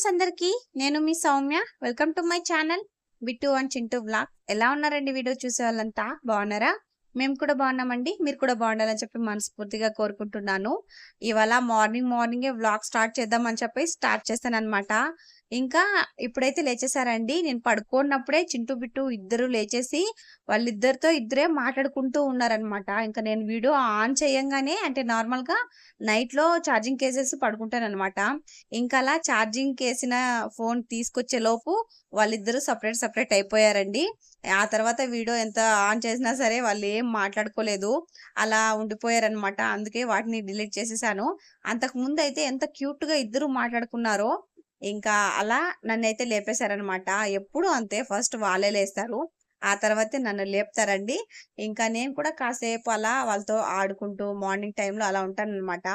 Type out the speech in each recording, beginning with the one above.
Friends అందరికీ నేను మీ Soumya. Welcome to my channel Bittu and Chintu blog ఎలా ఉన్నారండి వీడియో చూసే వాళ్ళంతా? బాగున్నారా? మేము కూడా బాగున్నామండి. మీరు కూడా బాగుండాలని చెప్పి మనస్ఫూర్తిగా కోరుకుంటున్నాను. ఇవాళ మార్నింగ్ మార్నింగే వ్లాగ్ స్టార్ట్ చేద్దామని చెప్పి స్టార్ట్ చేస్తాను అనమాట ఇంకా ఇప్పుడైతే లేచేసారండి నేను పడుకున్నప్పుడే చింటూ బిట్టు ఇద్దరు లేచేసి వాళ్ళిద్దరితో ఇద్దరే మాట్లాడుకుంటూ ఉన్నారనమాట ఇంకా నేను వీడియో ఆన్ చేయంగానే అంటే నార్మల్గా నైట్లో ఛార్జింగ్ కేసేసి పడుకుంటానమాట ఇంకా అలా ఛార్జింగ్ కేసిన ఫోన్ తీసుకొచ్చే లోపు వాళ్ళిద్దరూ సపరేట్ సపరేట్ అయిపోయారండి. ఆ తర్వాత వీడియో ఎంత ఆన్ చేసినా సరే వాళ్ళు ఏం మాట్లాడుకోలేదు. అలా ఉండిపోయారనమాట అందుకే వాటిని డిలీట్ చేసేసాను. అంతకుముందు అయితే ఎంత క్యూట్గా ఇద్దరు మాట్లాడుకున్నారో ఇంకా అలా నన్నైతే లేపేశారనమాట ఎప్పుడు అంతే ఫస్ట్ వాళ్ళే లేస్తారు. ఆ తర్వాతే నన్ను లేపుతారండి. ఇంకా నేను కూడా కాసేపు అలా వాళ్ళతో ఆడుకుంటూ మార్నింగ్ టైంలో అలా ఉంటాను అనమాట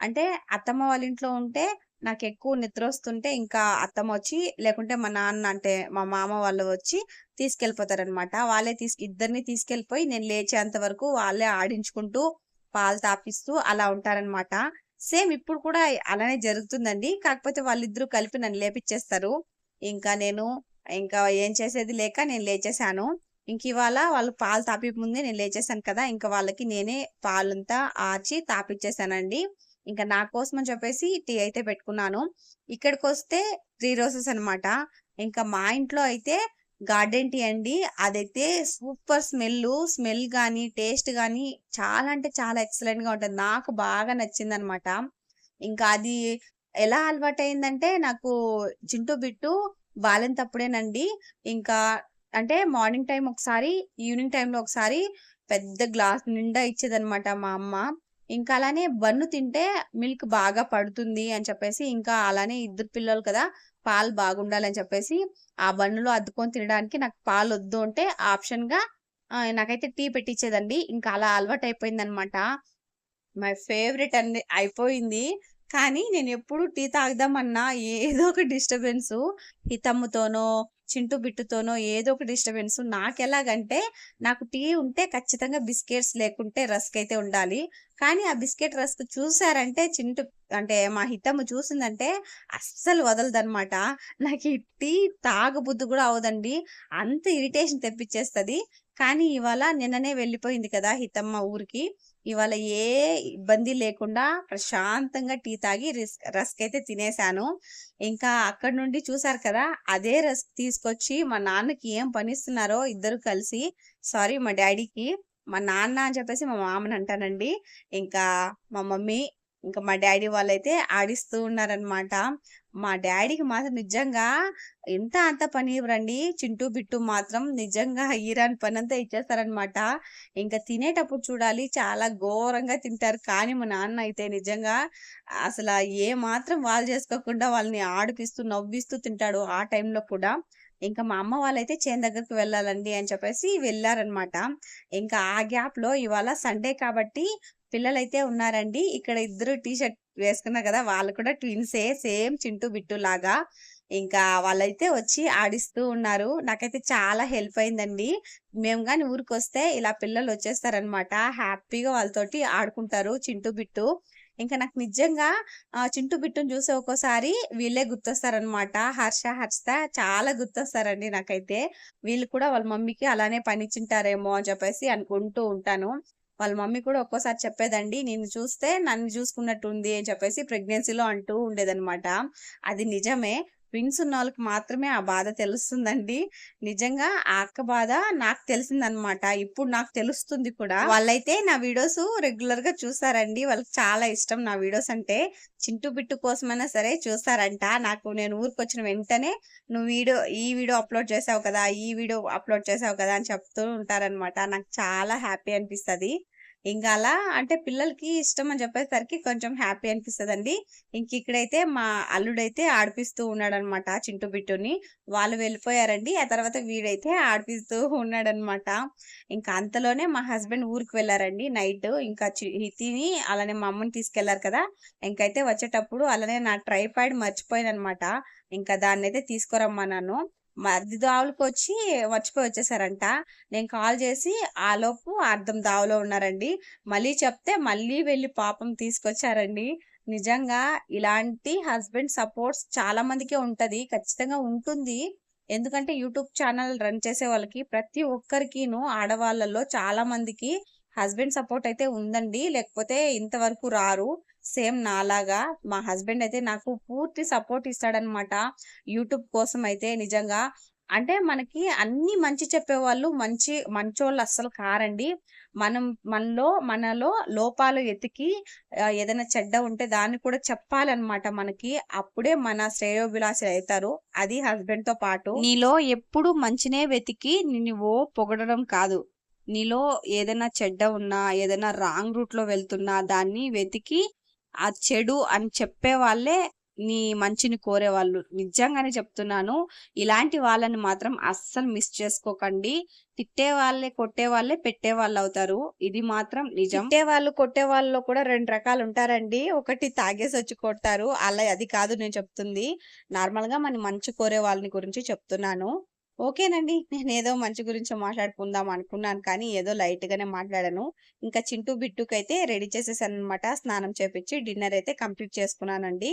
అంటే అత్తమ్మ వాళ్ళ ఇంట్లో ఉంటే నాకు ఎక్కువ నిద్ర వస్తుంటే ఇంకా అత్తమ్మ వచ్చి లేకుంటే మా నాన్న అంటే మా మామ వాళ్ళు వచ్చి తీసుకెళ్ళిపోతారనమాట వాళ్ళే తీసుకు ఇద్దరిని తీసుకెళ్ళిపోయి నేను లేచేంత వరకు వాళ్ళే ఆడించుకుంటూ పాలు తాపిస్తూ అలా ఉంటారనమాట సేమ్ ఇప్పుడు కూడా అలానే జరుగుతుందండి. కాకపోతే వాళ్ళిద్దరూ కలిపి నన్ను లేపిచ్చేస్తారు. ఇంకా నేను ఇంకా ఏం చేసేది లేక నేను లేచేసాను ఇంక ఇవాళ వాళ్ళు పాలు తాపి ముందే నేను లేచేసాను కదా! ఇంకా వాళ్ళకి నేనే పాలంతా ఆర్చి తాపిచ్చేసానండి ఇంకా నా కోసం అని చెప్పేసి టీ అయితే పెట్టుకున్నాను. ఇక్కడికి వస్తే త్రీ రోజెస్ అనమాట ఇంకా మా ఇంట్లో అయితే గార్డెన్ టీ అండి. అదైతే సూపర్ స్మెల్ స్మెల్ కానీ టేస్ట్ కానీ చాలా అంటే చాలా ఎక్సలెంట్గా ఉంటుంది. నాకు బాగా నచ్చింది అనమాట ఇంకా అది ఎలా అలవాటు అయిందంటే నాకు చింటూ బిట్టు బాలెంతప్పుడేనండి. ఇంకా అంటే మార్నింగ్ టైం ఒకసారి ఈవినింగ్ టైంలో ఒకసారి పెద్ద గ్లాస్ నిండా ఇచ్చేదనమాట మా అమ్మ. ఇంకా అలానే బన్ను తింటే మిల్క్ బాగా పడుతుంది అని చెప్పేసి ఇంకా అలానే ఇద్దరు పిల్లలు కదా పాలు బాగుండాలని చెప్పేసి ఆ బన్నులో అద్దుకొని తినడానికి నాకు పాలు వద్దు అంటే ఆప్షన్గా నాకైతే టీ పెట్టించేదండి ఇంకా అలా అలవాటు అయిపోయింది అనమాట మై ఫేవరెట్ అండి. అయిపోయింది. కానీ నేను ఎప్పుడు టీ తాగుదామన్నా ఏదో ఒక డిస్టర్బెన్స్ హితమ్ముతోనో చింటూ బిట్టుతోనో ఏదో ఒక డిస్టర్బెన్స్. నాకు ఎలాగంటే నాకు టీ ఉంటే ఖచ్చితంగా బిస్కెట్స్ లేకుంటే రస్క్ అయితే ఉండాలి. కానీ ఆ బిస్కెట్ రస్క్ చూసారంటే చింటూ అంటే మా హితమ్మ చూసిందంటే అస్సలు వదలదనమాట. నాకు ఈ టీ తాగబుద్ధి కూడా అవదండి. అంత ఇరిటేషన్ తెప్పించేస్తుంది కానీ ఇవాళ నిన్ననే వెళ్ళిపోయింది కదా హితమ్మ ఊరికి. ఇవాళ ఏ ఇబ్బంది లేకుండా ప్రశాంతంగా టీ తాగి రిస్క్ రస్క్ అయితే తినేసాను. ఇంకా అక్కడ నుండి చూసారు కదా అదే రస్క్ తీసుకొచ్చి మా నాన్నకి ఏం పనిస్తున్నారో ఇద్దరు కలిసి సారీ మా డాడీకి మా నాన్న అని చెప్పేసి మా మామని అంటానండి. ఇంకా మా మమ్మీ ఇంకా మా డాడీ వాళ్ళైతే ఆడిస్తూ ఉన్నారనమాట మా డాడీకి మాత్రం నిజంగా ఎంత అంత పని ఇవ్వరండి. చింటూ బిట్టు మాత్రం నిజంగా ఈరాన్ పని అంతా ఇచ్చేస్తారనమాట ఇంకా తినేటప్పుడు చూడాలి చాలా ఘోరంగా తింటారు. కానీ మా నాన్న అయితే నిజంగా అసలు ఏ మాత్రం వాళ్ళు చేసుకోకుండా వాళ్ళని ఆడిపిస్తూ నవ్విస్తూ తింటాడు ఆ టైంలో కూడా. ఇంకా మా అమ్మ వాళ్ళైతే చేను దగ్గరికి వెళ్ళాలండి అని చెప్పేసి వెళ్ళారనమాట ఇంకా ఆ గ్యాప్లో ఇవాళ సండే కాబట్టి పిల్లలైతే ఉన్నారండి. ఇక్కడ ఇద్దరు టీ షర్ట్ వేసుకున్నారు కదా వాళ్ళు కూడా ట్విన్సే సేమ్ చింటూ బిట్టు లాగా. ఇంకా వాళ్ళైతే వచ్చి ఆడిస్తూ ఉన్నారు. నాకైతే చాలా హెల్ప్ అయిందండి. మేము కానీ ఊరికి వస్తే ఇలా పిల్లలు వచ్చేస్తారనమాట హ్యాపీగా వాళ్ళతోటి ఆడుకుంటారు చింటూ బిట్టు. ఇంకా నాకు నిజంగా చింటూ బిట్టును చూసి ఒక్కోసారి వీళ్ళే గుర్తొస్తారనమాట హర్ష హర్ష చాలా గుర్తొస్తారండి నాకైతే. వీళ్ళు కూడా వాళ్ళ మమ్మీకి అలానే పనిచ్చింటారేమో అని చెప్పేసి అనుకుంటూ ఉంటాను. వాళ్ళ మమ్మీ కూడా ఒక్కోసారి చెప్పేదండి నేను చూస్తే నన్ను చూసుకున్నట్టు ఉంది అని చెప్పేసి ప్రెగ్నెన్సీలో అంటూ ఉండేదన్నమాట. అది నిజమే. ట్విన్స్ ఉన్న వాళ్ళకి మాత్రమే ఆ బాధ తెలుస్తుందండి. నిజంగా ఆ అక్క బాధ నాకు తెలిసిందనమాట ఇప్పుడు నాకు తెలుస్తుంది కూడా. వాళ్ళైతే నా వీడియోస్ రెగ్యులర్గా చూస్తారండి వాళ్ళకి చాలా ఇష్టం నా వీడియోస్ అంటే. చింటూ బిట్టు కోసమైనా సరే చూస్తారంట. నాకు నేను ఊరికి వచ్చిన వెంటనే నువ్వు వీడియో ఈ వీడియో అప్లోడ్ చేసావు కదా ఈ వీడియో అప్లోడ్ చేసావు కదా అని చెప్తూ ఉంటారనమాట నాకు చాలా హ్యాపీ అనిపిస్తుంది. ఇంకా అలా అంటే పిల్లలకి ఇష్టం అని చెప్పేసరికి కొంచెం హ్యాపీ అనిపిస్తుంది అండి ఇంక ఇక్కడైతే మా అల్లుడైతే ఆడిపిస్తూ ఉన్నాడు అనమాట చింటూ బిట్టుని. వాళ్ళు వెళ్ళిపోయారండి. ఆ తర్వాత వీడైతే ఆడిపిస్తూ ఉన్నాడనమాట. ఇంకా అంతలోనే మా హస్బెండ్ ఊరికి వెళ్ళారండి నైట్. ఇంకా తిని అలానే మా అమ్మని తీసుకెళ్ళారు కదా. ఇంకైతే వచ్చేటప్పుడు అలానే నా ట్రైపాడ్ మర్చిపోయాను అనమాట ఇంకా దాన్ని అయితే తీసుకురమ్మన్నాను. మరిది దావులకు వచ్చి మర్చిపోయి వచ్చేసారంట నేను కాల్ చేసి ఆలోపు అర్థం దావులో ఉన్నారండి మళ్ళీ చెప్తే మళ్ళీ వెళ్ళి పాపం తీసుకొచ్చారండి నిజంగా ఇలాంటి హస్బెండ్ సపోర్ట్స్ చాలా మందికే ఉంటది. ఖచ్చితంగా ఉంటుంది. ఎందుకంటే యూట్యూబ్ ఛానల్ రన్ చేసే వాళ్ళకి ప్రతి ఒక్కరికిను ఆడవాళ్ళలో చాలా మందికి హస్బెండ్ సపోర్ట్ అయితే ఉందండి. లేకపోతే ఇంతవరకు రారు. సేమ్ నాలాగా మా హస్బెండ్ అయితే నాకు పూర్తి సపోర్ట్ ఇస్తాడనమాట. యూట్యూబ్ కోసం అయితే నిజంగా. అంటే మనకి అన్ని మంచి చెప్పేవాళ్ళు మంచి మంచోళ్ళు అస్సలు కారండి. మనం మనలో మనలో లోపాలు ఎతికి ఏదైనా చెడ్డ ఉంటే దాన్ని కూడా చెప్పాలన్నమాట మనకి. అప్పుడే మన శ్రేయోభిలాషి అవుతారు అది హస్బెండ్‌తో పాటు. నీలో ఎప్పుడు మంచినే వెతికి నిన్ను ఓ పొగడడం కాదు. నీలో ఏదైనా చెడ్డ ఉన్నా, ఏదైనా రాంగ్ రూట్‌లో వెళ్తున్నా దాన్ని వెతికి ఆ చెడు అని చెప్పే వాళ్ళే నీ మంచిని కోరేవాళ్ళు. నిజంగానే చెప్తున్నాను. ఇలాంటి వాళ్ళని మాత్రం అస్సలు మిస్ చేసుకోకండి. తిట్టే వాళ్ళే కొట్టే వాళ్ళే పెట్టే వాళ్ళు అవుతారు ఇది మాత్రం నిజం. తిట్టేవాళ్ళు, కొట్టేవాళ్ళలో కూడా రెండు రకాలు ఉంటారండి ఒకటి తాగేసి వచ్చి కొడతారు. అలా అది కాదు నేను చెప్తుంది. నార్మల్గా మన మంచి కోరే వాళ్ళని గురించి చెప్తున్నాను. ఓకేనండి. నేను ఏదో మంచి గురించి మాట్లాడుకుందాం అనుకున్నాను కానీ ఏదో లైట్గానే మాట్లాడాను. ఇంకా చింటూ బిట్టుకు అయితే రెడీ చేసేసాను అనమాట స్నానం చేపించి డిన్నర్ అయితే కంప్లీట్ చేసుకున్నానండి.